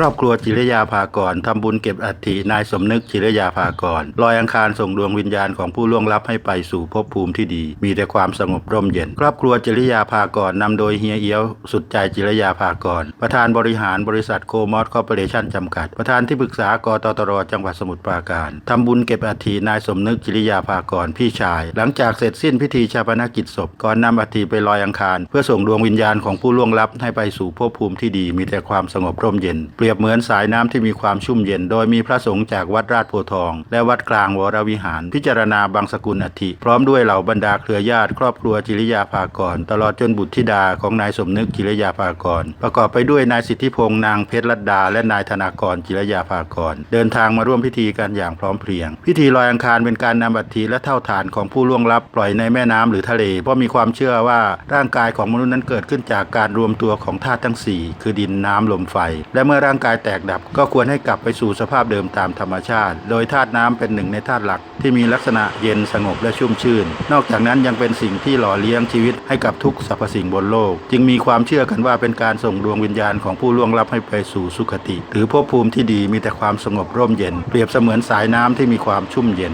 ครอบครัวจิรยาภากรทำบุญเก็บอัฐินายสมนึกจิรยาภากรลอยอังคารส่งดวงวิญญาณของผู้ล่วงลับให้ไปสู่ภพภูมิที่ดี มีแต่ความสงบร่มเย็น ครอบครัวจิรยาภากรนำโดยเฮียเอี้ยว สุดใจจิรยาภากร ประธานบริหารบริษัทโคมอสคอร์ปอเรชั่นจำกัด ประธานที่ปรึกษากตตรจังหวัดสมุทรปราการทำบุญเก็บอัฐินายสมนึกจิรยาภากรพี่ชาย หลังจากเสร็จสิ้นพิธีชาปนกิจศพก่อนนำอัฐิไปลอยอังคาร เพื่อส่งดวงวิญญาณของผู้ล่วงลับให้ไปสู่ภพภูมิที่ดี มีแต่ความสงบร่มเย็นเปรียบเหมือนสายน้ำที่มีความชุ่มเย็น โดยมีพระสงฆ์จากวัดราชโพทอง และวัดกลางวรวิหาร พิจารณาบางสกุลอัฐิ พร้อมด้วยเหล่าบรรดาเครือญาติ ครอบครัวจิริยาภากร ตลอดจนบุตรธิดาของนายสมนึกจิริยาภากร ประกอบไปด้วยนายสิทธิพงษ์นางเพชรลัดดา และนายธนากรจิรยาภากร เดินทางมาร่วมพิธีกันอย่างพร้อมเพรียง พิธีลอยอังคารเป็นการนำอัฐิและเท่าฐานของผู้ล่วงลับปล่อยในแม่น้ำหรือทะเล เพราะมีความเชื่อว่าร่างกายของมนุษย์นั้นเกิดขึ้นจากการรวมตัวของธาตุทั้งสี่คือดินน้ำลมไฟ และเมื่อร่างกายแตกดับ ก็ควรให้กลับไปสู่สภาพเดิมตามธรรมชาติ โดยธาตุน้ำเป็นหนึ่งในธาตุหลัก ที่มีลักษณะเย็นสงบและชุ่มชื่น นอกจากนั้นยังเป็นสิ่งที่หล่อเลี้ยงชีวิตให้กับทุกสรรพสิ่งบนโลก จึงมีความเชื่อกันว่าเป็นการส่งดวงวิญญาณของผู้ล่วงลับให้ไปสู่สุคติ หรือภพภูมิที่ดีมีแต่ความสงบร่มเย็น เปรียบเสมือนสายน้ำที่มีความชุ่มเย็น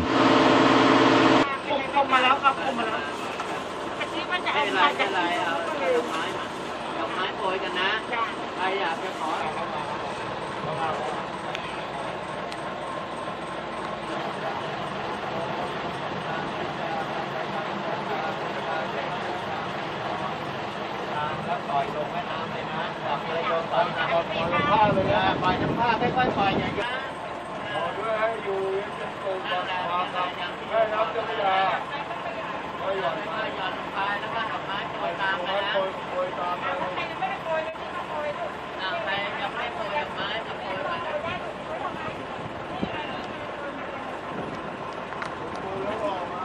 คุมคุมมาแล้วครับคุมมาแล้ว แต่ที่มันจะ ไม่ เอา เป็นไร มา ไม่ จาก เป็นไรเอาดอกไม้มาดอกไม้โปรยกันนะ ใครอยากจะขอเอาเข้ามา แล้ว ปล่อยลงแม่น้ำเลยนะจับเลยโยนปล่อยนะปล่อยลงผ้าเลยนะปล่อยลงผ้าค่อยๆปล่อยอย่าโยอะ ขอด้วยให้อยู่เป็นโกง นั่ ก่อน น แหละ ความ นั่น ค แห รั ละ บ อย่างที่ ให้รับเจ้าพระยาให้หย่อน ค่อยๆหย่อนลงไปแล้วก็ดอกไม้โปรยตามไป ให้ นะ โปรยโปรยตามไป ใครยังไม่ได้โกยเลยที่มาโกยลูก อ่าใครยังไม่โปรยดอกไม้ก็โปรยไปเลย แล้วออกมา